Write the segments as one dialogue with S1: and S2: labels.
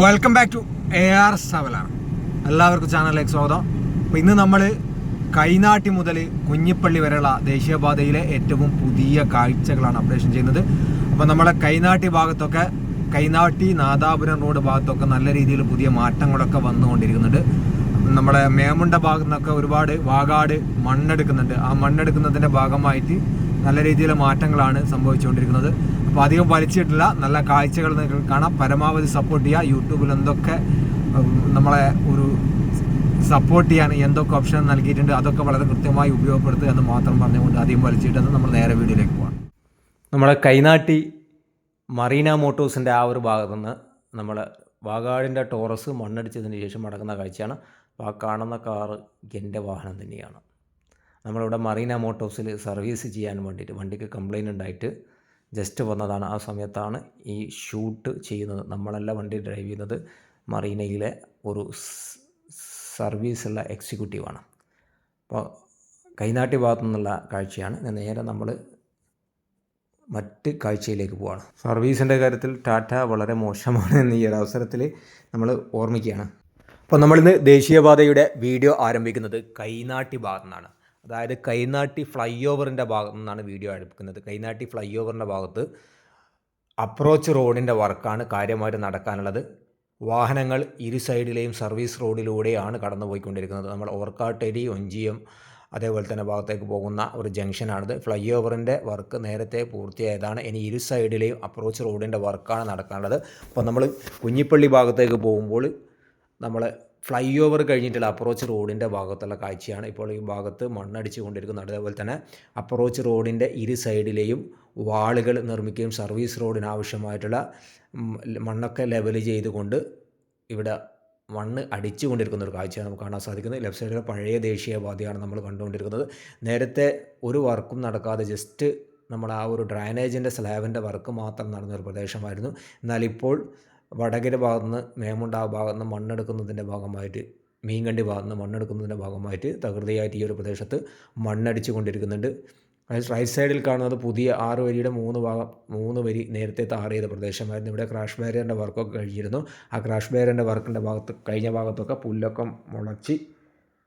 S1: Welcome back to A R സവലാണ് എല്ലാവർക്കും ചാനലിലേക്ക് സ്വാഗതം. അപ്പോൾ ഇന്ന് നമ്മൾ കൈനാട്ടി മുതൽ കുഞ്ഞിപ്പള്ളി വരെയുള്ള ദേശീയപാതയിലെ ഏറ്റവും പുതിയ കാഴ്ചകളാണ് അപ്ഡേഷൻ ചെയ്യുന്നത്. അപ്പോൾ നമ്മളെ കൈനാട്ടി ഭാഗത്തൊക്കെ കൈനാട്ടി നാദാപുരം റോഡ് ഭാഗത്തൊക്കെ നല്ല രീതിയിൽ പുതിയ മാറ്റങ്ങളൊക്കെ വന്നുകൊണ്ടിരിക്കുന്നുണ്ട്. നമ്മളെ മേമുണ്ട ഭാഗത്തു നിന്നൊക്കെ ഒരുപാട് വാകാട് മണ്ണെടുക്കുന്നുണ്ട്. ആ മണ്ണെടുക്കുന്നതിന്റെ ഭാഗമായിട്ട് നല്ല രീതിയിലുള്ള മാറ്റങ്ങളാണ് സംഭവിച്ചുകൊണ്ടിരിക്കുന്നത്. അപ്പോൾ അധികം വലിച്ചിട്ടില്ല. നല്ല കാഴ്ചകൾ നിങ്ങൾക്ക് കാണാം. പരമാവധി സപ്പോർട്ട് ചെയ്യുക. യൂട്യൂബിൽ എന്തൊക്കെ നമ്മളെ ഒരു സപ്പോർട്ട് ചെയ്യാൻ എന്തൊക്കെ ഓപ്ഷൻ നൽകിയിട്ടുണ്ട് അതൊക്കെ വളരെ കൃത്യമായി ഉപയോഗപ്പെടുത്തുക എന്ന് മാത്രം പറഞ്ഞുകൊണ്ട് അധികം വലിച്ചിട്ട് നമ്മൾ നേരെ വീഡിയോയിലേക്ക് പോകണം നമ്മുടെ കൈനാട്ടി മറീന മോട്ടോഴ്സിന്റെ ആ ഒരു ഭാഗത്തു നിന്ന് നമ്മൾ വാഗാടിന്റെ ടോറസ് മണ്ണടിച്ചതിന് ശേഷം നടക്കുന്ന കാഴ്ചയാണ്. അപ്പോൾ ആ കാണുന്ന കാറ് എന്റെ വാഹനം തന്നെയാണ്. നമ്മളിവിടെ മറീന മോട്ടോഴ്സിൽ സർവീസ് ചെയ്യാൻ വേണ്ടിയിട്ട് വണ്ടിക്ക് കംപ്ലയിന്റ് ഉണ്ടായിട്ട് ജസ്റ്റ് വന്നതാണ് ആ സമയത്താണ് ഈ ഷൂട്ട് ചെയ്യുന്നത്. നമ്മളല്ല വണ്ടി ഡ്രൈവ് ചെയ്യുന്നത്. മറീനയിലെ ഒരു സർവീസുള്ള എക്സിക്യൂട്ടീവാണ് അപ്പോൾ കൈനാട്ടി ഭാഗത്തു നിന്നുള്ള കാഴ്ചയാണ് നേരെ നമ്മൾ മറ്റ് കാഴ്ചയിലേക്ക് പോവാണ്. സർവീസിന്റെ കാര്യത്തിൽ ടാറ്റ വളരെ മോശമാണ് എന്ന് ഈ ഒരു അവസരത്തിൽ നമ്മൾ ഓർമ്മിക്കുകയാണ്. അപ്പോൾ നമ്മളിന്ന് ദേശീയപാതയുടെ വീഡിയോ ആരംഭിക്കുന്നത് കൈനാട്ടി ഭാഗത്തു നിന്നാണ് അതായത് കൈനാട്ടി ഫ്ലൈ ഓവറിന്റെ ഭാഗത്തു നിന്നാണ് വീഡിയോ എടുക്കുന്നത്. കൈനാട്ടി ഫ്ലൈ ഓവറിന്റെ ഭാഗത്ത് അപ്രോച്ച് റോഡിന്റെ വർക്കാണ് കാര്യമായിട്ട് നടക്കാനുള്ളത്. വാഹനങ്ങൾ ഇരു സൈഡിലെയും സർവീസ് റോഡിലൂടെയാണ് കടന്നു പോയിക്കൊണ്ടിരിക്കുന്നത് നമ്മൾ ഓർക്കാട്ടേരി ഒഞ്ചിയം അതേപോലെ തന്നെ ഭാഗത്തേക്ക് പോകുന്ന ഒരു ജംഗ്ഷനാണിത്. ഫ്ലൈ ഓവറിന്റെ വർക്ക് നേരത്തെ പൂർത്തിയായതാണ്. ഇനി ഇരു സൈഡിലെയും അപ്രോച്ച് റോഡിന്റെ വർക്കാണ് നടക്കാനുള്ളത്. അപ്പോൾ നമ്മൾ കുഞ്ഞിപ്പള്ളി ഭാഗത്തേക്ക് പോകുമ്പോൾ നമ്മൾ ഫ്ലൈ ഓവർ കഴിഞ്ഞിട്ടുള്ള അപ്രോച്ച് റോഡിന്റെ ഭാഗത്തുള്ള കാഴ്ചയാണ് ഇപ്പോൾ ഈ ഭാഗത്ത് മണ്ണടിച്ചു കൊണ്ടിരിക്കുന്നത് അതേപോലെ തന്നെ അപ്രോച്ച് റോഡിന്റെ ഇരു സൈഡിലെയും വാളുകൾ നിർമ്മിക്കുകയും സർവീസ് റോഡിന് ആവശ്യമായിട്ടുള്ള മണ്ണൊക്കെ ലെവൽ ചെയ്തുകൊണ്ട് ഇവിടെ മണ്ണ് അടിച്ചു കൊണ്ടിരിക്കുന്ന ഒരു കാഴ്ചയാണ് നമുക്ക് കാണാൻ സാധിക്കുന്നത്. ലെഫ്റ്റ് സൈഡിലെ പഴയ ദേശീയപാതയാണ് നമ്മൾ കണ്ടുകൊണ്ടിരിക്കുന്നത്. നേരത്തെ ഒരു വർക്കും നടക്കാതെ ജസ്റ്റ് നമ്മൾ ആ ഒരു ഡ്രൈനേജിന്റെ സ്ലാബിന്റെ വർക്ക് മാത്രം നടന്ന ഒരു പ്രദേശമായിരുന്നു. എന്നാൽ ഇപ്പോൾ വടകര ഭാഗത്ത് നിന്ന് മേമുണ്ട ഭാഗത്ത് നിന്ന് മണ്ണെടുക്കുന്നതിന്റെ ഭാഗമായിട്ട് മീൻകണ്ടി ഭാഗത്ത് നിന്ന് മണ്ണെടുക്കുന്നതിന്റെ ഭാഗമായിട്ട് തകൃതിയായിട്ട് ഈ ഒരു പ്രദേശത്ത് മണ്ണടിച്ചു കൊണ്ടിരിക്കുന്നുണ്ട് റൈറ്റ് സൈഡിൽ കാണുന്നത് പുതിയ ആറ് വരിയുടെ മൂന്ന് ഭാഗം മൂന്ന് വരി നേരത്തെ താറ് ചെയ്ത പ്രദേശമായിരുന്നു. ഇവിടെ ക്രാഷ് ബാരിയറിന്റെ വർക്കൊക്കെ കഴിഞ്ഞിരുന്നു. ആ ക്രാഷ് ബാരിയറിന്റെ വർക്കിന്റെ ഭാഗത്ത് കഴിഞ്ഞ ഭാഗത്തൊക്കെ പുല്ലൊക്കെ മുളച്ച്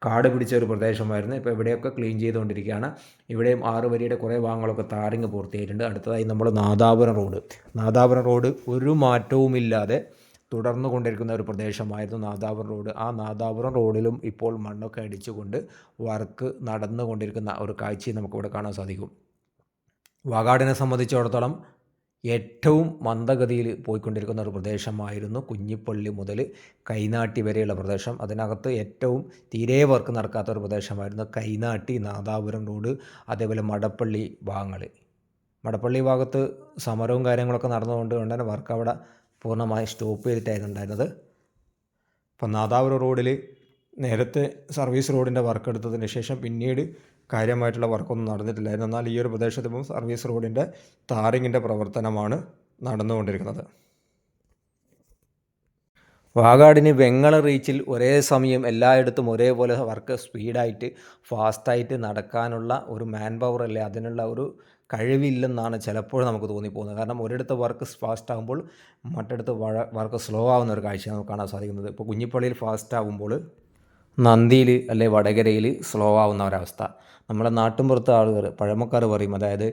S1: കാട് പിടിച്ച ഒരു പ്രദേശമായിരുന്നു. ഇപ്പോൾ ഇവിടെയൊക്കെ ക്ലീൻ ചെയ്തുകൊണ്ടിരിക്കുകയാണ്. ഇവിടെയും ആറ് വരിയുടെ കുറേ ഭാഗങ്ങളൊക്കെ താറിങ് പൂർത്തിയായിട്ടുണ്ട്. അടുത്തതായി നമ്മൾ നാദാപുരം റോഡ്. നാദാപുരം റോഡ് ഒരു മാറ്റവുമില്ലാതെ തുടർന്നു കൊണ്ടിരിക്കുന്ന ഒരു പ്രദേശമായിരുന്നു നാദാപുരം റോഡ്. ആ നാദാപുരം റോഡിലും ഇപ്പോൾ മണ്ണൊക്കെ അടിച്ചുകൊണ്ട് വർക്ക് നടന്നുകൊണ്ടിരിക്കുന്ന ഒരു കാഴ്ചയും നമുക്കിവിടെ കാണാൻ സാധിക്കും. വാഗാടിനെ സംബന്ധിച്ചിടത്തോളം ഏറ്റവും മന്ദഗതിയിൽ പോയിക്കൊണ്ടിരിക്കുന്ന ഒരു പ്രദേശമായിരുന്നു കുഞ്ഞിപ്പള്ളി മുതൽ കൈനാട്ടി വരെയുള്ള പ്രദേശം. അതിനകത്ത് ഏറ്റവും തീരെ വർക്ക് നടക്കാത്ത ഒരു പ്രദേശമായിരുന്നു കൈനാട്ടി നാദാപുരം റോഡ് അതേപോലെ മടപ്പള്ളി ഭാഗങ്ങൾ. മടപ്പള്ളി ഭാഗത്ത് സമരവും കാര്യങ്ങളൊക്കെ നടന്നുകൊണ്ട് കൊണ്ട് തന്നെ വർക്ക് അവിടെ പൂർണമായി സ്റ്റോപ്പ് ചെയ്തിട്ടായിരുന്നു ഉണ്ടായിരുന്നത് അപ്പം നാദാപുരം റോഡിൽ നേരത്തെ സർവീസ് റോഡിന്റെ വർക്ക് എടുത്തതിന് ശേഷം പിന്നീട് കാര്യമായിട്ടുള്ള വർക്കൊന്നും നടന്നിട്ടില്ലായിരുന്നു. എന്നാൽ ഈ ഒരു പ്രദേശത്ത് ഇപ്പം സർവീസ് റോഡിന്റെ താറിങ്ങിന്റെ പ്രവർത്തനമാണ് നടന്നുകൊണ്ടിരിക്കുന്നത്. വാഗാടിന് വെങ്ങള റീച്ചിൽ ഒരേ സമയം എല്ലായിടത്തും ഒരേപോലെ വർക്ക് സ്പീഡായിട്ട് ഫാസ്റ്റായിട്ട് നടക്കാനുള്ള ഒരു മാൻ പവർ അല്ലേ അതിനുള്ള ഒരു കഴിവില്ലെന്നാണ് ചിലപ്പോഴും നമുക്ക് തോന്നിപ്പോകുന്നത്. കാരണം ഒരിടത്ത് വർക്ക് ഫാസ്റ്റ് ആകുമ്പോൾ മറ്റിടത്ത് വർക്ക് സ്ലോ ആവുന്ന ഒരു കാഴ്ച നമുക്ക് കാണാൻ സാധിക്കുന്നത്. ഇപ്പോൾ കുഞ്ഞിപ്പള്ളിയിൽ ഫാസ്റ്റ് ആകുമ്പോൾ നന്ദിയിൽ അല്ലെ വടകരയിൽ സ്ലോ ആവുന്ന ഒരവസ്ഥ. നമ്മുടെ നാട്ടിൻപുറത്തെ ആളുകൾ പഴമക്കാർ പറയും അതായത്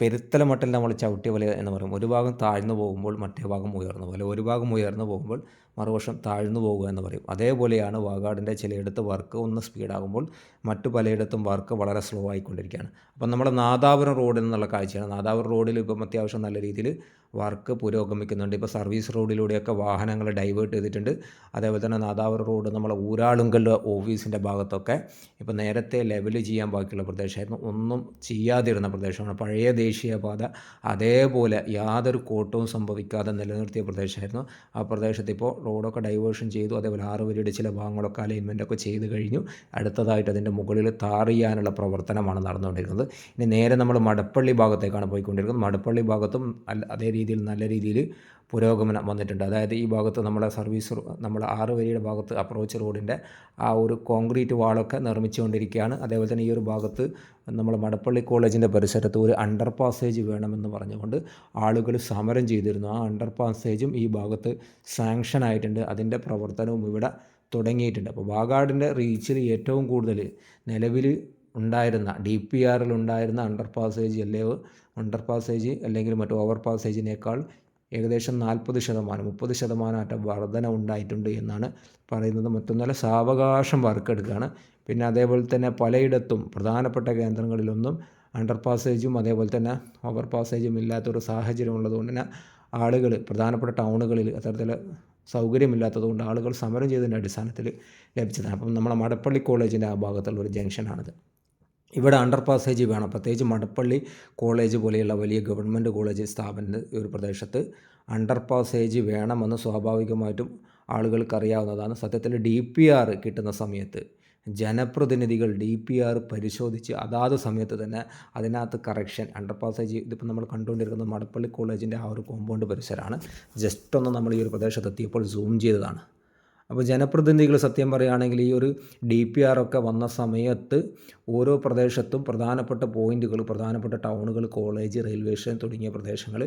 S1: പെരുത്തല മട്ടിൽ നമ്മൾ ചവിട്ടിയ പോലെ എന്ന് പറയും. ഒരു ഭാഗം താഴ്ന്നു പോകുമ്പോൾ മറ്റേ ഭാഗം ഉയർന്നു പോലെ ഒരു ഭാഗം ഉയർന്നു പോകുമ്പോൾ മറുവശം താഴ്ന്നു പോകുക എന്ന് പറയും. അതേപോലെയാണ് വാഗാടിന്റെ ചിലയിടത്ത് വർക്ക് ഒന്ന് സ്പീഡാകുമ്പോൾ മറ്റു പലയിടത്തും വർക്ക് വളരെ സ്ലോ ആയിക്കൊണ്ടിരിക്കുകയാണ്. അപ്പം നമ്മുടെ നാദാപുരം റോഡിൽ നിന്നുള്ള കാഴ്ചയാണ്. നാദാപുരം റോഡിൽ ഇപ്പം അത്യാവശ്യം നല്ല രീതിയിൽ വർക്ക് പുരോഗമിക്കുന്നുണ്ട്. ഇപ്പോൾ സർവീസ് റോഡിലൂടെയൊക്കെ വാഹനങ്ങൾ ഡൈവേർട്ട് ചെയ്തിട്ടുണ്ട്. അതേപോലെ തന്നെ നാദാപുരം റോഡ് നമ്മളെ ഊരാളുങ്കൽ ഓഫീസിന്റെ ഭാഗത്തൊക്കെ ഇപ്പോൾ നേരത്തെ ലെവൽ ചെയ്യാൻ ബാക്കിയുള്ള പ്രദേശമായിരുന്നു. ഒന്നും ചെയ്യാതിരുന്ന പ്രദേശമാണ്. പഴയ ദേശീയപാത അതേപോലെ യാതൊരു കോട്ടവും സംഭവിക്കാതെ നിലനിർത്തിയ പ്രദേശമായിരുന്നു. ആ പ്രദേശത്ത് ഇപ്പോൾ റോഡൊക്കെ ഡൈവേർഷൻ ചെയ്തു അതേപോലെ ആറ് വരിയുടെ ചില ഭാഗങ്ങളൊക്കെ അലൈൻമെന്റൊക്കെ ചെയ്ത് കഴിഞ്ഞു. അടുത്തതായിട്ട് അതിന്റെ മുകളിൽ താർ ചെയ്യാനുള്ള പ്രവർത്തനമാണ് നടന്നുകൊണ്ടിരിക്കുന്നത്. ഇനി നേരെ നമ്മൾ മടപ്പള്ളി ഭാഗത്തേക്കാണ് പോയിക്കൊണ്ടിരിക്കുന്നത്. മടപ്പള്ളി ഭാഗത്തും അതേ രീതിയിൽ നല്ല രീതിയിൽ പുരോഗമനം വന്നിട്ടുണ്ട്. അതായത് ഈ ഭാഗത്ത് നമ്മുടെ സർവീസ് നമ്മുടെ ആറ് വരിയുടെ ഭാഗത്ത് അപ്രോച്ച് റോഡിന്റെ ആ ഒരു കോൺക്രീറ്റ് വാളൊക്കെ നിർമ്മിച്ചുകൊണ്ടിരിക്കുകയാണ്. അതേപോലെ തന്നെ ഈ ഒരു ഭാഗത്ത് നമ്മൾ മടപ്പള്ളി കോളേജിന്റെ പരിസരത്ത് ഒരു അണ്ടർ പാസേജ് വേണമെന്ന് പറഞ്ഞുകൊണ്ട് ആളുകൾ സമരം ചെയ്തിരുന്നു. ആ അണ്ടർ പാസേജും ഈ ഭാഗത്ത് സാങ്ഷൻ ആയിട്ടുണ്ട്. അതിന്റെ പ്രവർത്തനവും ഇവിടെ തുടങ്ങിയിട്ടുണ്ട്. അപ്പോൾ വാഗാടിന്റെ റീച്ചിൽ ഏറ്റവും കൂടുതൽ നിലവിൽ ഉണ്ടായിരുന്ന ഡി പി ആറിൽ ഉണ്ടായിരുന്ന അണ്ടർ പാസേജ് അല്ലേ അണ്ടർ പാസേജ് അല്ലെങ്കിൽ മറ്റു ഓവർ പാസേജിനേക്കാൾ ഏകദേശം നാൽപ്പത് ശതമാനം മുപ്പത് ശതമാനമായിട്ട് വർധന ഉണ്ടായിട്ടുണ്ട് എന്നാണ് പറയുന്നത്. മറ്റൊന്നല്ല സാവകാശം വർക്കെടുക്കുകയാണ് പിന്നെ അതേപോലെ തന്നെ പലയിടത്തും പ്രധാനപ്പെട്ട കേന്ദ്രങ്ങളിലൊന്നും അണ്ടർ പാസേജും അതേപോലെ തന്നെ ഓവർ പാസേജും ഇല്ലാത്തൊരു സാഹചര്യം ഉള്ളതുകൊണ്ട് തന്നെ ആളുകൾ പ്രധാനപ്പെട്ട ടൗണുകളിൽ അത്തരത്തിൽ സൗകര്യമില്ലാത്തതുകൊണ്ട് ആളുകൾ സമരം ചെയ്തതിന്റെ അടിസ്ഥാനത്തിൽ ലഭിച്ചതാണ്. അപ്പം നമ്മുടെ മടപ്പള്ളി കോളേജിന്റെ ആ ഭാഗത്തുള്ള ഒരു ജംഗ്ഷനാണിത്. ഇവിടെ അണ്ടർ പാസേജ് വേണം. പ്രത്യേകിച്ച് മടപ്പള്ളി കോളേജ് പോലെയുള്ള വലിയ ഗവൺമെന്റ് കോളേജ് സ്ഥാപന ഒരു പ്രദേശത്ത് അണ്ടർ പാസേജ് വേണമെന്ന് സ്വാഭാവികമായിട്ടും ആളുകൾക്ക് അറിയാവുന്നതാണ് സത്യത്തിൽ ഡി പി ആർ കിട്ടുന്ന സമയത്ത് ജനപ്രതിനിധികൾ ഡി പി ആർ പരിശോധിച്ച് അതാത് സമയത്ത് തന്നെ അതിനകത്ത് കറക്ഷൻ അണ്ടർ പാസേജ് ഇതിപ്പോൾ നമ്മൾ കണ്ടുകൊണ്ടിരിക്കുന്നത് മടപ്പള്ളി കോളേജിന്റെ ആ ഒരു കോമ്പൗണ്ട് പരിസരമാണ്. ജസ്റ്റ് ഒന്ന് നമ്മൾ ഈ ഒരു പ്രദേശത്ത് എത്തിയപ്പോൾ സൂം ചെയ്തതാണ്. അപ്പോൾ ജനപ്രതിനിധികൾ സത്യം പറയുകയാണെങ്കിൽ ഈ ഒരു ഡി പി ആർ ഒക്കെ വന്ന സമയത്ത് ഓരോ പ്രദേശത്തും പ്രധാനപ്പെട്ട പോയിന്റുകൾ പ്രധാനപ്പെട്ട ടൗണുകൾ കോളേജ് റെയിൽവേ സ്റ്റേഷൻ തുടങ്ങിയ പ്രദേശങ്ങൾ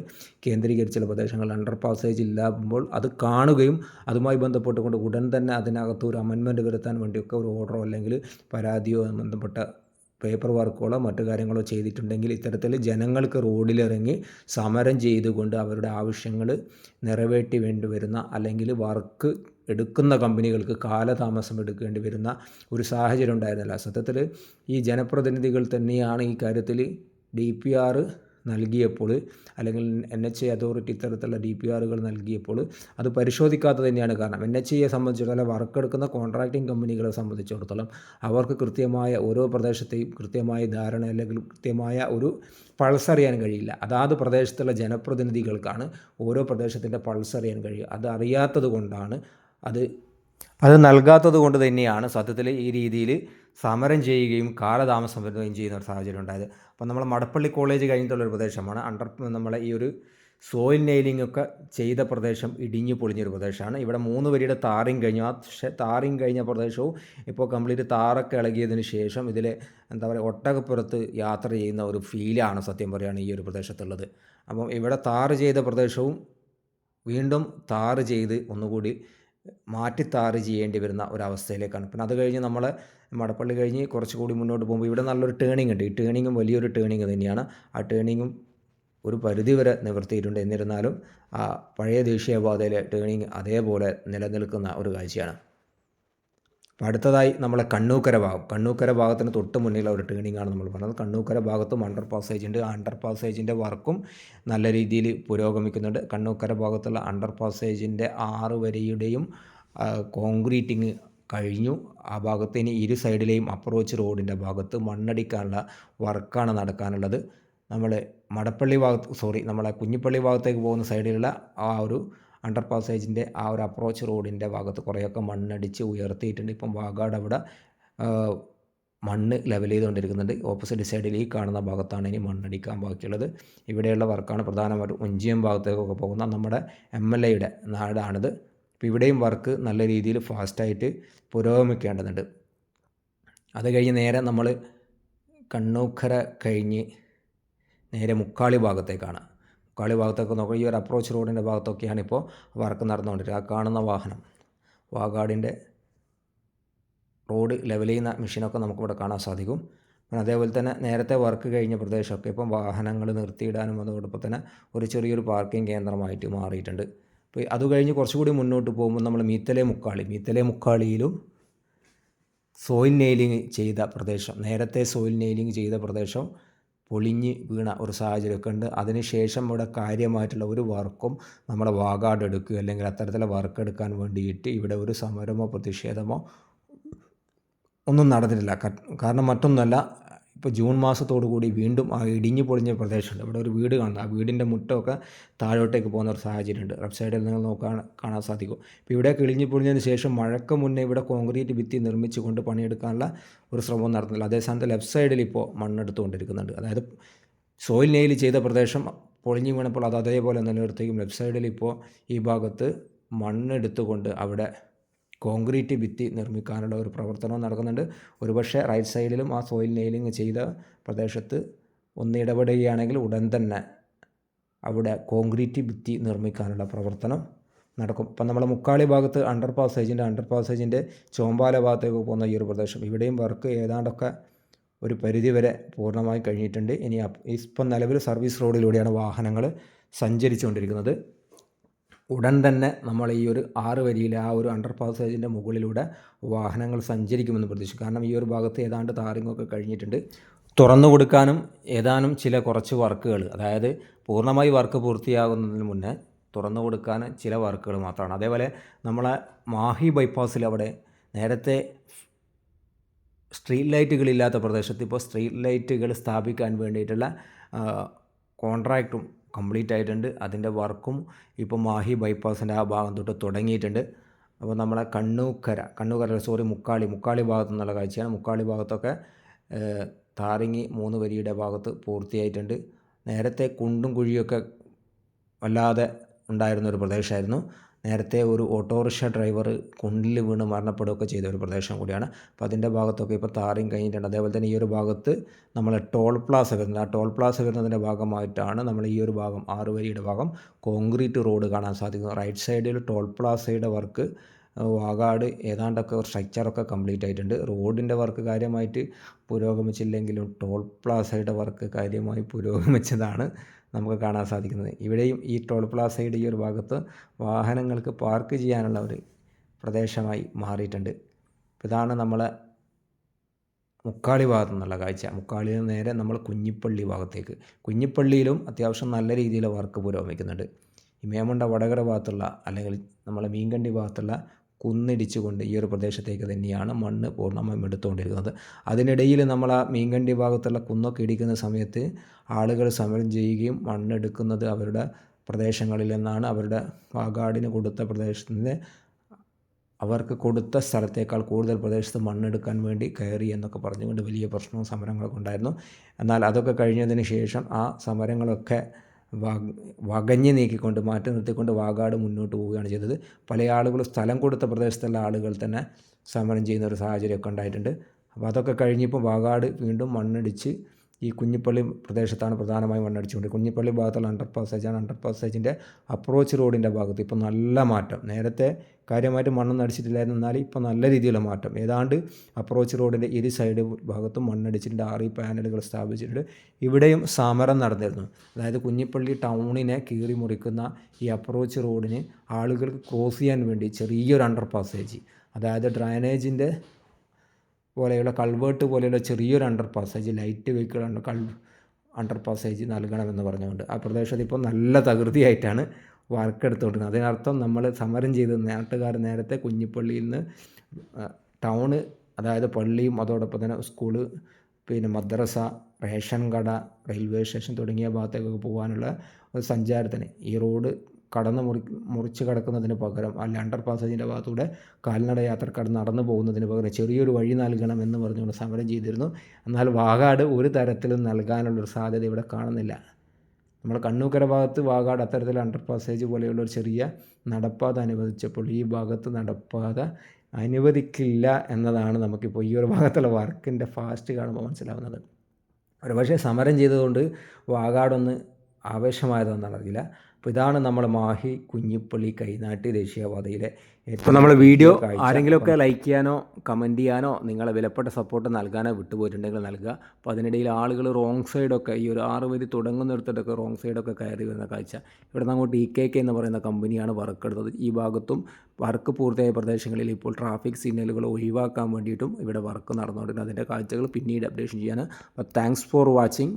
S1: കേന്ദ്രീകരിച്ചുള്ള പ്രദേശങ്ങൾ അണ്ടർ പാസേജ് ഇല്ലാകുമ്പോൾ അത് കാണുകയും അതുമായി ബന്ധപ്പെട്ടുകൊണ്ട് ഉടൻ തന്നെ അതിനകത്ത് ഒരു അമെൻമെന്റ് വരുത്താൻ വേണ്ടിയൊക്കെ ഒരു ഓർഡറോ അല്ലെങ്കിൽ പരാതിയോ ബന്ധപ്പെട്ട പേപ്പർ വർക്കുകളോ മറ്റു കാര്യങ്ങളോ ചെയ്തിട്ടുണ്ടെങ്കിൽ ഇത്തരത്തിൽ ജനങ്ങൾക്ക് റോഡിലിറങ്ങി സമരം ചെയ്തുകൊണ്ട് അവരുടെ ആവശ്യങ്ങൾ നിറവേറ്റി വേണ്ടി വരുന്ന അല്ലെങ്കിൽ വർക്ക് എടുക്കുന്ന കമ്പനികൾക്ക് കാലതാമസം എടുക്കേണ്ടി വരുന്ന ഒരു സാഹചര്യം ഉണ്ടായിരുന്നില്ല. സത്യത്തിൽ ഈ ജനപ്രതിനിധികൾ തന്നെയാണ് ഈ കാര്യത്തിൽ ഡി പി ആർ നൽകിയപ്പോൾ അല്ലെങ്കിൽ എൻ എച്ച് എ അതോറിറ്റി ഇത്തരത്തിലുള്ള ഡി പി ആറുകൾ നൽകിയപ്പോൾ അത് പരിശോധിക്കാത്തത് തന്നെയാണ് കാരണം. എൻ എച്ച് എയെ സംബന്ധിച്ചിടത്തോളം വർക്ക് എടുക്കുന്ന കോൺട്രാക്ടിങ് കമ്പനികളെ സംബന്ധിച്ചിടത്തോളം അവർക്ക് കൃത്യമായ ഓരോ പ്രദേശത്തെയും കൃത്യമായ ധാരണ അല്ലെങ്കിൽ കൃത്യമായ ഒരു പൾസ് അറിയാൻ കഴിയില്ല. അതാത് പ്രദേശത്തുള്ള ജനപ്രതിനിധികൾക്കാണ് ഓരോ പ്രദേശത്തിന്റെ പൾസ് അറിയാൻ കഴിയുക. അത് അറിയാത്തത് കൊണ്ടാണ് അത് അത് നൽകാത്തത് കൊണ്ട് തന്നെയാണ് സത്യത്തിൽ ഈ രീതിയിൽ സമരം ചെയ്യുകയും കാലതാമസം വരുകയും ചെയ്യുന്ന ഒരു സാഹചര്യം ഉണ്ടായത്. അപ്പോൾ നമ്മൾ മടപ്പള്ളി കോളേജ് കഴിഞ്ഞിട്ടുള്ള ഒരു പ്രദേശമാണ്. അണ്ടർ നമ്മളെ ഈ ഒരു സോയിൽ നെയിലിംഗ് ഒക്കെ ചെയ്ത പ്രദേശം ഇടിഞ്ഞു പൊളിഞ്ഞൊരു പ്രദേശമാണ്. ഇവിടെ മൂന്ന് വരിയുടെ താറിങ് കഴിഞ്ഞു. ആ താറിങ് കഴിഞ്ഞ പ്രദേശവും ഇപ്പോൾ കംപ്ലീറ്റ് താറൊക്കെ ഇളകിയതിന് ശേഷം ഇതിൽ എന്താ പറയുക ഒട്ടകപ്പുറത്ത് യാത്ര ചെയ്യുന്ന ഒരു ഫീലാണ് സത്യം പറയുകയാണ് ഈ ഒരു പ്രദേശത്തുള്ളത്. അപ്പം ഇവിടെ താറ് ചെയ്ത പ്രദേശവും വീണ്ടും താറ് ചെയ്ത് ഒന്നുകൂടി മാറ്റി താറ് ചെയ്യേണ്ടി വരുന്ന ഒരവസ്ഥയിലേക്കാണ്. പിന്നെ അത് കഴിഞ്ഞ് നമ്മൾ മടപ്പള്ളി കഴിഞ്ഞ് കുറച്ചുകൂടി മുന്നോട്ട് പോകുമ്പോൾ ഇവിടെ നല്ലൊരു ടേണിംഗ് ഉണ്ട്. ഈ ടേണിങ്ങും വലിയൊരു ടേണിംഗ് തന്നെയാണ്. ആ ടേണിങ്ങും ഒരു പരിധിവരെ നിവർത്തിയിട്ടുണ്ട്. എന്നിരുന്നാലും ആ പഴയ ദേശീയപാതയിലെ ടേണിംഗ് അതേപോലെ നിലനിൽക്കുന്ന ഒരു കാഴ്ചയാണ്. അപ്പോൾ അടുത്തതായി നമ്മളെ കണ്ണൂക്കര ഭാഗം. കണ്ണൂക്കര ഭാഗത്തിന് തൊട്ട് മുന്നിലുള്ള ഒരു ടേണിംഗ് ആണ് നമ്മൾ പറഞ്ഞത്. കണ്ണൂക്കര ഭാഗത്തും അണ്ടർ പാസേജ് ഉണ്ട്. അണ്ടർ പാസേജിന്റെ വർക്കും നല്ല രീതിയിൽ പുരോഗമിക്കുന്നുണ്ട്. കണ്ണൂക്കര ഭാഗത്തുള്ള അണ്ടർ പാസേജിന്റെ ആറ് വരിയുടെയും കോൺക്രീറ്റിങ് കഴിഞ്ഞു. ആ ഭാഗത്തിന് ഇരു സൈഡിലെയും അപ്രോച്ച് റോഡിന്റെ ഭാഗത്ത് മണ്ണടിക്കാനുള്ള വർക്കാണ് നടക്കാനുള്ളത്. നമ്മൾ മടപ്പള്ളി ഭാഗത്ത് സോറി നമ്മളെ കുഞ്ഞിപ്പള്ളി ഭാഗത്തേക്ക് പോകുന്ന സൈഡിലുള്ള ആ ഒരു അണ്ടർ പാസേജിന്റെ ആ ഒരു അപ്രോച്ച് റോഡിന്റെ ഭാഗത്ത് കുറേയൊക്കെ മണ്ണടിച്ച് ഉയർത്തിയിട്ടുണ്ട്. ഇപ്പം വാഗാട് അവിടെ മണ്ണ് ലെവൽ ചെയ്തുകൊണ്ടിരിക്കുന്നുണ്ട്. ഓപ്പോസിറ്റ് സൈഡിൽ ഈ കാണുന്ന ഭാഗത്താണ് ഇനി മണ്ണടിക്കാൻ ബാക്കിയുള്ളത്. ഇവിടെയുള്ള വർക്കാണ് പ്രധാനമായിട്ടും ഒഞ്ചിയം ഭാഗത്തേക്കൊക്കെ പോകുന്ന നമ്മുടെ എം എൽ എയുടെ നാടാണിത്. അപ്പോൾ ഇവിടെയും വർക്ക് നല്ല രീതിയിൽ ഫാസ്റ്റായിട്ട് പുരോഗമിക്കേണ്ടതുണ്ട്. അത് കഴിഞ്ഞ് നേരെ നമ്മൾ കണ്ണൂക്കര കഴിഞ്ഞ് നേരെ മുക്കാളി ഭാഗത്തേക്കാണ്. മുക്കാളി ഭാഗത്തൊക്കെ നോക്കുക ഈ ഒരു അപ്രോച്ച് റോഡിന്റെ ഭാഗത്തൊക്കെയാണ് ഇപ്പോൾ വർക്ക് നടന്നുകൊണ്ടിരിക്കുക ആ കാണുന്ന വാഹനം വാഗാടിന്റെ റോഡ് ലെവൽ ചെയ്യുന്ന മെഷീനൊക്കെ നമുക്കിവിടെ കാണാൻ സാധിക്കും. പിന്നെ അതേപോലെ തന്നെ നേരത്തെ വർക്ക് കഴിഞ്ഞ പ്രദേശമൊക്കെ ഇപ്പം വാഹനങ്ങൾ നിർത്തിയിടാനും അതോടൊപ്പം തന്നെ ഒരു ചെറിയൊരു പാർക്കിംഗ് കേന്ദ്രമായിട്ട് മാറിയിട്ടുണ്ട്. അപ്പോൾ അത് കഴിഞ്ഞ് കുറച്ചുകൂടി മുന്നോട്ട് പോകുമ്പോൾ നമ്മൾ മീത്തലെ മുക്കാളി മീത്തലെ മുക്കാളിയിലും സോയിൽ നെയിലിംഗ് ചെയ്ത പ്രദേശം നേരത്തെ സോയിൽ നെയിലിംഗ് ചെയ്ത പ്രദേശം പൊളിഞ്ഞ് വീണ ഒരു സാഹചര്യമൊക്കെ ഉണ്ട്. അതിനുശേഷം ഇവിടെ കാര്യമായിട്ടുള്ള ഒരു വർക്കും നമ്മുടെ വാഗാട് എടുക്കുക അല്ലെങ്കിൽ അത്തരത്തിലെ വർക്ക് എടുക്കാൻ വേണ്ടിയിട്ട് ഇവിടെ ഒരു സമരമോ പ്രതിഷേധമോ ഒന്നും നടന്നിട്ടില്ല. കാരണം മറ്റൊന്നുമല്ല ഇപ്പോൾ ജൂൺ മാസത്തോടു കൂടി വീണ്ടും ആ ഇടിഞ്ഞു പൊളിഞ്ഞ പ്രദേശമുണ്ട്. ഇവിടെ ഒരു വീട് കാണുന്നത് ആ വീടിന്റെ മുട്ടമൊക്കെ താഴോട്ടേക്ക് പോകുന്ന ഒരു സാഹചര്യമുണ്ട്. വെബ്സൈറ്റിൽ നിങ്ങൾ നോക്കാൻ കാണാൻ സാധിക്കും. ഇപ്പോൾ ഇവിടെ ഇടിഞ്ഞു പൊളിഞ്ഞതിന് ശേഷം മഴക്ക് മുന്നേ ഇവിടെ കോൺക്രീറ്റ് ഭിത്തി നിർമ്മിച്ചുകൊണ്ട് പണിയെടുക്കാനുള്ള ഒരു ശ്രമം നടത്തുന്നില്ല അതേ സ്ഥാനത്ത് ലെഫ്റ്റ് സൈഡിൽ ഇപ്പോൾ മണ്ണെടുത്തുകൊണ്ടിരിക്കുന്നുണ്ട്. അതായത് സോയിൽ നെയിൽ ചെയ്ത പ്രദേശം പൊളിഞ്ഞു വീണപ്പോൾ അത് അതേപോലെ നിലനിർത്തുകയും ലെഫ്റ്റ് സൈഡിൽ ഇപ്പോൾ ഈ ഭാഗത്ത് മണ്ണെടുത്തുകൊണ്ട് അവിടെ കോൺക്രീറ്റ് ഭിത്തി നിർമ്മിക്കാനുള്ള ഒരു പ്രവർത്തനം നടക്കുന്നുണ്ട്. ഒരുപക്ഷെ റൈറ്റ് സൈഡിലും ആ സോയിൽ നെയിലിംഗ് ചെയ്ത പ്രദേശത്ത് ഒന്ന് ഇടപെടുകയാണെങ്കിൽ ഉടൻ തന്നെ അവിടെ കോൺക്രീറ്റ് ഭിത്തി നിർമ്മിക്കാനുള്ള പ്രവർത്തനം നടക്കും. ഇപ്പം നമ്മൾ മുക്കാളി ഭാഗത്ത് അണ്ടർ പാസേജിന്റെ അണ്ടർ പാസേജിന്റെ ചോമ്പാല ഭാഗത്തേക്ക് പോകുന്ന ഈ ഒരു പ്രദേശം. ഇവിടെയും വർക്ക് ഏതാണ്ടൊക്കെ ഒരു പരിധി വരെ പൂർണമായി കഴിഞ്ഞിട്ടുണ്ട്. ഇനി ഇപ്പം നിലവിൽ സർവീസ് റോഡിലൂടെയാണ് വാഹനങ്ങൾ സഞ്ചരിച്ചുകൊണ്ടിരിക്കുന്നത്. ഉടൻ തന്നെ നമ്മൾ ഈ ഒരു ആറ് വരിയിലെ ആ ഒരു അണ്ടർ പാസേജിന്റെ മുകളിലൂടെ വാഹനങ്ങൾ സഞ്ചരിക്കുമെന്ന് പ്രതീക്ഷിക്കും കാരണം ഈ ഒരു ഭാഗത്ത് ഏതാണ്ട് താറിങ്ങൊക്കെ കഴിഞ്ഞിട്ടുണ്ട്. തുറന്നു കൊടുക്കാനും ഏതാനും ചില കുറച്ച് വർക്കുകൾ അതായത് പൂർണമായി വർക്ക് പൂർത്തിയാകുന്നതിന് മുന്നേ തുറന്നു കൊടുക്കാൻ ചില വർക്കുകൾ മാത്രമാണ്. അതേപോലെ നമ്മളെ മാഹി ബൈപ്പാസിൽ അവിടെ നേരത്തെ സ്ട്രീറ്റ് ലൈറ്റുകളില്ലാത്ത പ്രദേശത്ത് ഇപ്പോൾ സ്ട്രീറ്റ് ലൈറ്റുകൾ സ്ഥാപിക്കാൻ വേണ്ടിയിട്ടുള്ള കോൺട്രാക്റ്റും കംപ്ലീറ്റ് ആയിട്ടുണ്ട്. അതിന്റെ വർക്കും ഇപ്പോൾ മാഹി ബൈപ്പാസിന്റെ ആ ഭാഗം തൊട്ട് തുടങ്ങിയിട്ടുണ്ട്. അപ്പോൾ നമ്മളെ കണ്ണൂക്കര കണ്ണൂക്കര സോറി മുക്കാളി മുക്കാളി ഭാഗത്തു നിന്നുള്ള കാഴ്ചയാണ്. മുക്കാളി ഭാഗത്തൊക്കെ താരങ്ങി മൂന്ന് വരിയുടെ ഭാഗത്ത് പൂർത്തിയായിട്ടുണ്ട്. നേരത്തെ കുണ്ടും കുഴിയൊക്കെ വല്ലാതെ ഉണ്ടായിരുന്ന ഒരു പ്രദേശമായിരുന്നു. നേരത്തെ ഒരു ഓട്ടോറിക്ഷ ഡ്രൈവർ കുണ്ടിൽ വീണ് മരണപ്പെടുകയൊക്കെ ചെയ്ത ഒരു പ്രദേശം കൂടിയാണ്. അപ്പോൾ അതിന്റെ ഭാഗത്തൊക്കെ ഇപ്പോൾ താറിയും കഴിഞ്ഞിട്ടുണ്ട്. അതേപോലെ തന്നെ ഈ ഒരു ഭാഗത്ത് നമ്മൾ ടോൾ പ്ലാസ വരുന്നത്. ആ ടോൾ പ്ലാസ വരുന്നതിന്റെ ഭാഗമായിട്ടാണ് നമ്മൾ ഈ ഒരു ഭാഗം ആറ് വരിയുടെ ഭാഗം കോൺക്രീറ്റ് റോഡ് കാണാൻ സാധിക്കുന്നത്. റൈറ്റ് സൈഡിൽ ടോൾ പ്ലാസയുടെ വർക്ക് വാഗാട് ഏതാണ്ടൊക്കെ സ്ട്രക്ചറൊക്കെ കംപ്ലീറ്റ് ആയിട്ടുണ്ട്. റോഡിന്റെ വർക്ക് കാര്യമായിട്ട് പുരോഗമിച്ചില്ലെങ്കിലും ടോൾ പ്ലാസയുടെ വർക്ക് കാര്യമായി പുരോഗമിച്ചതാണ്. നമുക്ക് കാണാൻ സാധിക്കുന്നത്. ഇവിടെയും ഈ ടോൾ പ്ലാസയുടെ ഈ ഒരു ഭാഗത്ത് വാഹനങ്ങൾക്ക് പാർക്ക് ചെയ്യാനുള്ള ഒരു പ്രദേശമായി മാറിയിട്ടുണ്ട്. ഇതാണ് നമ്മളെ മുക്കാളി ഭാഗത്തു നിന്നുള്ള കാഴ്ച. മുക്കാളിയിൽ നിന്ന് നേരെ നമ്മൾ കുഞ്ഞിപ്പള്ളി ഭാഗത്തേക്ക്. കുഞ്ഞിപ്പള്ളിയിലും അത്യാവശ്യം നല്ല രീതിയിൽ വർക്ക് പുരോഗമിക്കുന്നുണ്ട്. ഈ മേമുണ്ട വടകര ഭാഗത്തുള്ള അല്ലെങ്കിൽ നമ്മളെ മീൻകണ്ടി ഭാഗത്തുള്ള കുന്നിടിച്ചുകൊണ്ട് ഈ ഒരു പ്രദേശത്തേക്ക് തന്നെയാണ് മണ്ണ് പൂർണമായും എടുത്തുകൊണ്ടിരിക്കുന്നത്. അതിനിടയിൽ നമ്മൾ ആ മീൻകണ്ടി ഭാഗത്തുള്ള കുന്നൊക്കെ ഇടിക്കുന്ന സമയത്ത് ആളുകൾ സമരം ചെയ്യുകയും മണ്ണെടുക്കുന്നത് അവരുടെ പ്രദേശങ്ങളിൽ നിന്നാണ്. അവരുടെ വാഗാടിന് കൊടുത്ത പ്രദേശത്തിന് അവർക്ക് കൊടുത്ത സ്ഥലത്തേക്കാൾ കൂടുതൽ പ്രദേശത്ത് മണ്ണെടുക്കാൻ വേണ്ടി കയറി എന്നൊക്കെ പറഞ്ഞുകൊണ്ട് വലിയ പ്രശ്നവും സമരങ്ങളൊക്കെ ഉണ്ടായിരുന്നു. എന്നാൽ അതൊക്കെ കഴിഞ്ഞതിന് ശേഷം ആ സമരങ്ങളൊക്കെ വകഞ്ഞ് നീക്കിക്കൊണ്ട് മാറ്റി നിർത്തിക്കൊണ്ട് വാഗാട് മുന്നോട്ട് പോവുകയാണ് ചെയ്തത്. പല ആളുകളും സ്ഥലം കൊടുത്ത പ്രദേശത്തുള്ള ആളുകൾ തന്നെ സമരം ചെയ്യുന്ന ഒരു സാഹചര്യമൊക്കെ ഉണ്ടായിട്ടുണ്ട്. അപ്പോൾ അതൊക്കെ കഴിഞ്ഞിപ്പോൾ വാഗാട് വീണ്ടും മണ്ണിടിച്ച് ഈ കുഞ്ഞിപ്പള്ളി പ്രദേശത്താണ് പ്രധാനമായും മണ്ണടിച്ചുകൊണ്ട് കുഞ്ഞിപ്പള്ളി ഭാഗത്തുള്ള അണ്ടർ പാസേജാണ് അണ്ടർ പാസേജിന്റെ അപ്രോച്ച് റോഡിന്റെ ഭാഗത്ത് ഇപ്പോൾ നല്ല മാറ്റം. നേരത്തെ കാര്യമായിട്ട് മണ്ണൊന്നും അടിച്ചിട്ടില്ലായിരുന്നു. എന്നാൽ ഇപ്പോൾ നല്ല രീതിയിലുള്ള മാറ്റം. ഏതാണ്ട് അപ്രോച്ച് റോഡിന്റെ ഇരു സൈഡ് ഭാഗത്തും മണ്ണടിച്ചിട്ടുണ്ട്. ആറി പാനലുകൾ സ്ഥാപിച്ചിട്ടുണ്ട്. ഇവിടെയും സമരം നടന്നിരുന്നു. അതായത് കുഞ്ഞിപ്പള്ളി ടൗണിനെ കീറി മുറിക്കുന്ന ഈ അപ്രോച്ച് റോഡിന് ആളുകൾക്ക് ക്രോസ് ചെയ്യാൻ വേണ്ടി ചെറിയൊരു അണ്ടർ പാസേജ് അതായത് ഡ്രൈനേജിന്റെ പോലെയുള്ള കൾവേർട്ട് പോലെയുള്ള ചെറിയൊരു under passage light vehicle under കൾ അണ്ടർ പാസേജ് നൽകണമെന്ന് പറഞ്ഞുകൊണ്ട് ആ പ്രദേശത്ത് ഇപ്പോൾ നല്ല തകൃതിയായിട്ടാണ് വർക്ക് എടുത്തുകൊണ്ടിരുന്നത്. അതിനർത്ഥം നമ്മൾ സമരം ചെയ്ത് നാട്ടുകാർ നേരത്തെ കുഞ്ഞിപ്പള്ളിയിൽ നിന്ന് ടൗണ് അതായത് പള്ളിയും അതോടൊപ്പം തന്നെ സ്കൂൾ പിന്നെ മദ്രസ റേഷൻ കട റെയിൽവേ സ്റ്റേഷൻ തുടങ്ങിയ ഭാഗത്തേക്കൊക്കെ പോകാനുള്ള ഒരു സഞ്ചാരത്തിന് ഈ റോഡ് കടന്ന് മുറി മുറിച്ച് കിടക്കുന്നതിന് പകരം അല്ല അണ്ടർ പാസേജിന്റെ ഭാഗത്തൂടെ കാൽനട യാത്രക്കാർ നടന്നു പോകുന്നതിന് പകരം ചെറിയൊരു വഴി നൽകണം എന്ന് പറഞ്ഞുകൊണ്ട് സമരം ചെയ്തിരുന്നു. എന്നാൽ വാഗാട് ഒരു തരത്തിലും നൽകാനുള്ളൊരു സാധ്യത ഇവിടെ കാണുന്നില്ല. നമ്മൾ കണ്ണൂക്കര ഭാഗത്ത് വാഗാട് അത്തരത്തിൽ അണ്ടർ പാസേജ് പോലെയുള്ള ഒരു ചെറിയ നടപ്പാത അനുവദിച്ചപ്പോൾ ഈ ഭാഗത്ത് നടപ്പാത അനുവദിക്കില്ല എന്നതാണ് നമുക്കിപ്പോൾ ഈ ഒരു ഭാഗത്തുള്ള വർക്കിന്റെ ഫാസ്റ്റ് കാണുമ്പോൾ മനസ്സിലാവുന്നത്. ഒരു പക്ഷേ സമരം ചെയ്തതുകൊണ്ട് വാഗാടൊന്ന് ആവേശമായതെന്നാണ് അറിയില്ല അപ്പോൾ ഇതാണ് നമ്മൾ മാഹി കുഞ്ഞിപ്പള്ളി കൈനാട്ടി ദേശീയപാതയിലെ
S2: ഇപ്പോൾ നമ്മൾ വീഡിയോ. ആരെങ്കിലുമൊക്കെ ലൈക്ക് ചെയ്യാനോ കമന്റ് ചെയ്യാനോ നിങ്ങളെ വിലപ്പെട്ട സപ്പോർട്ട് നൽകാനോ വിട്ടുപോയിട്ടുണ്ടെങ്കിൽ നൽകുക. അപ്പോൾ അതിനിടയിൽ ആളുകൾ റോങ് സൈഡൊക്കെ ഈ ഒരു ആറ് വരി തുടങ്ങുന്നിടത്തൊക്കെ റോങ് സൈഡൊക്കെ കയറി വരുന്ന കാഴ്ച. ഇവിടെ നിന്ന് അങ്ങോട്ട് ഇ കെ കെ എന്ന് പറയുന്ന കമ്പനിയാണ് വർക്ക് എടുത്തത്. ഈ ഭാഗത്തും വർക്ക് പൂർത്തിയായ പ്രദേശങ്ങളിൽ ഇപ്പോൾ ട്രാഫിക് സിഗ്നലുകൾ ഒഴിവാക്കാൻ വേണ്ടിയിട്ടും ഇവിടെ വർക്ക് നടന്നുകൊണ്ടിരുന്നത് അതിന്റെ കാഴ്ചകൾ പിന്നീട് അപ്ഡേഷൻ ചെയ്യാൻ. അപ്പോൾ താങ്ക്സ് ഫോർ വാച്ചിങ്